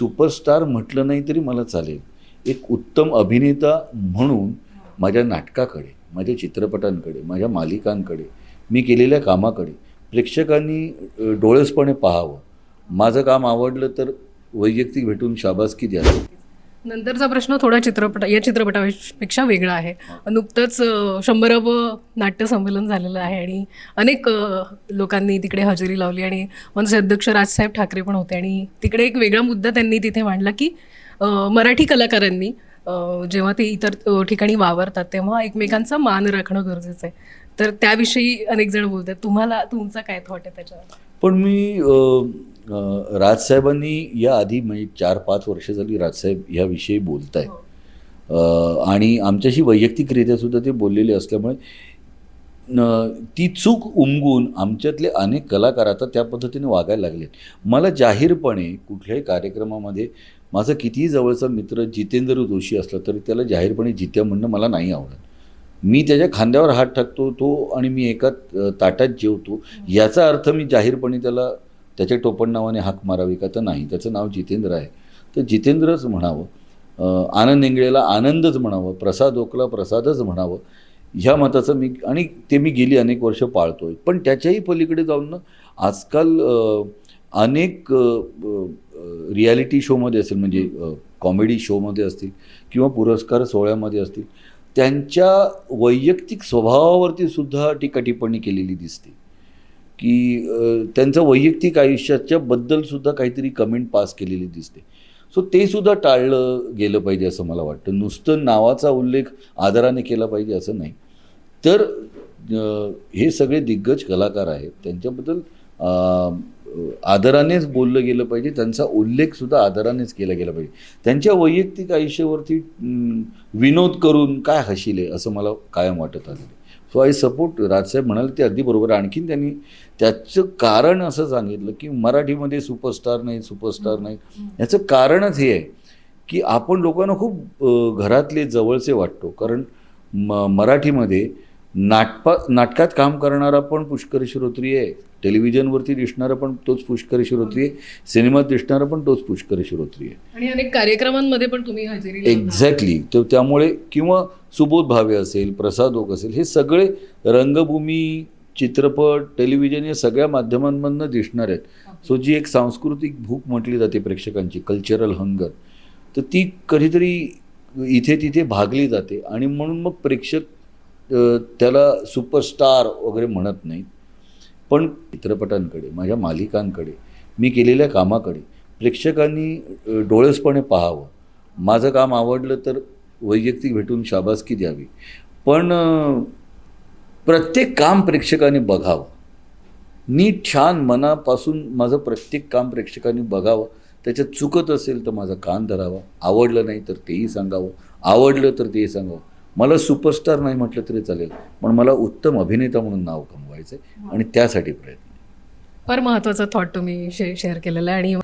Superstar म्हटलं नाही तरी मला चालेल. एक उत्तम अभिनेता म्हणून माझ्या नाटकाकडे माझ्या चित्रपटांकडे माझ्या मालिकांकडे मी केलेल्या कामाकडे प्रेक्षकांनी डोळसपणे पाहावं. माझं काम आवडलं तर वैयक्तिक भेटून शाबासकी द्यावी. नंतरचा प्रश्न थोडा चित्रपट या चित्रपटापेक्षा वेगळा आहे. नुकतंच शंभरावं नाट्य संमेलन झालेलं आहे आणि अनेक लोकांनी तिकडे हजेरी लावली आणि मनसे अध्यक्ष राजसाहेब ठाकरे पण होते आणि तिकडे एक वेगळा मुद्दा त्यांनी तिथे मांडला की मराठी कलाकारांनी जेव्हा ते इतर ठिकाणी वावरतात तेव्हा एकमेकांचा मान राखणं गरजेचं आहे. तर त्याविषयी अनेक जण बोलतात. तुम्हाला तुमचा काय थॉट आहे त्याच्यावर? पण मी राजसाहेबांनी या आधी म्हणजे चार पाच वर्ष झाली राजसाहेब ह्याविषयी बोलत आहेत अ, आणि आमच्याशी वैयक्तिकरित्या सुद्धा ते बोललेले असल्यामुळे ती चूक उमगून आमच्यातले अनेक कलाकार आता त्या पद्धतीने वागायला लागलेत मला जाहीरपणे कुठल्याही कार्यक्रमामध्ये माझा कितीही जवळचा मित्र जितेंद्र जोशी असला तरी त्याला जाहीरपणे जित्या म्हणणं मला नाही आवडत. मी त्याच्या खांद्यावर हात टाकतो तो आणि मी एका ताटात जेवतो. याचा अर्थ मी जाहीरपणे त्याला त्याच्या टोपण नावाने हाक मारावी का तर नाही. त्याचं नाव जितेंद्र आहे. तर जितेंद्रच म्हणावं आनंद इंगळेला आनंदच म्हणावं प्रसाद ओकला प्रसादच म्हणावं ह्या मताचं मी आणि ते मी गेली अनेक वर्ष पाळतोय. पण त्याच्याही पलीकडे जाऊन ना आजकाल अनेक रियालिटी शोमध्ये असेल म्हणजे कॉमेडी शोमध्ये असतील किंवा पुरस्कार सोहळ्यामध्ये असतील त्यांच्या वैयक्तिक स्वभावावरती सुद्धा टीका टिप्पणी केलेली दिसते. की त्यांचं वैयक्तिक आयुष्याच्या बद्दलसुद्धा काहीतरी कमेंट पास केलेली दिसते. सो ते सुद्धा टाळलं गेलं पाहिजे असं मला वाटतं. नुसतं नावाचा उल्लेख आदराने केला पाहिजे असं नाही. तर हे सगळे दिग्गज कलाकार आहेत. त्यांच्याबद्दल आदरानेच बोललं गेलं पाहिजे. त्यांचा उल्लेखसुद्धा आदरानेच केला गेला पाहिजे. त्यांच्या वैयक्तिक आयुष्यावरती विनोद करून काय हशिले असं मला कायम वाटत आलेलं सो आय सपोर्ट राजसाहेब म्हणाले ते अगदी बरोबर आणखीन त्यांनी त्याचं कारण असं सांगितलं की मराठीमध्ये सुपरस्टार नाही सुपरस्टार नाही. याचं कारणच हे आहे की आपण लोकांना खूप घरातले जवळचे वाटतो. कारण म मराठीमध्ये नाटपा नाटकात काम करणारा पण पुष्कर श्रोत्री आहे. टेलिव्हिजनवरती दिसणारा पण तोच पुष्कर श्रोत्री आहे. सिनेमात दिसणारा पण तोच पुष्कर श्रोत्री आहे. आणि अनेक कार्यक्रमांमध्ये पण तुम्ही हजेरी. एक्झॅक्टली तर त्यामुळे किंवा सुबोध भावे असेल प्रसाद ओक असेल हे सगळे रंगभूमी चित्रपट टेलिव्हिजन या सगळ्या माध्यमांमधनं दिसणार आहेत. सो जी एक सांस्कृतिक भूक म्हटली जाते प्रेक्षकांची कल्चरल हंगर तर ती कधीतरी इथे तिथे भागली जाते आणि म्हणून मग प्रेक्षक त्याला सुपरस्टार वगैरे म्हणत नाहीत. पण चित्रपटांकडे माझ्या मालिकांकडे मी केलेल्या कामाकडे प्रेक्षकांनी डोळसपणे पाहावं. माझं काम आवडलं तर वैयक्तिक भेटून शाबासकी द्यावी. पण प्रत्येक काम प्रेक्षकांनी बघावं. नीट छान मनापासून माझं प्रत्येक काम प्रेक्षकांनी बघावं. त्याच्यात चुकत असेल तर माझा कान धरावा. आवडलं नाही तर तेही सांगावं. आवडलं तर तेही सांगावं. मला सुपरस्टार नाही म्हटलं तरी चालेल पण मला उत्तम अभिनेता म्हणून नाव कमवायचं आहे आणि त्यासाठी प्रयत्न फार महत्त्वाचा थॉट तुम्ही शेअर केलेला आहे आणि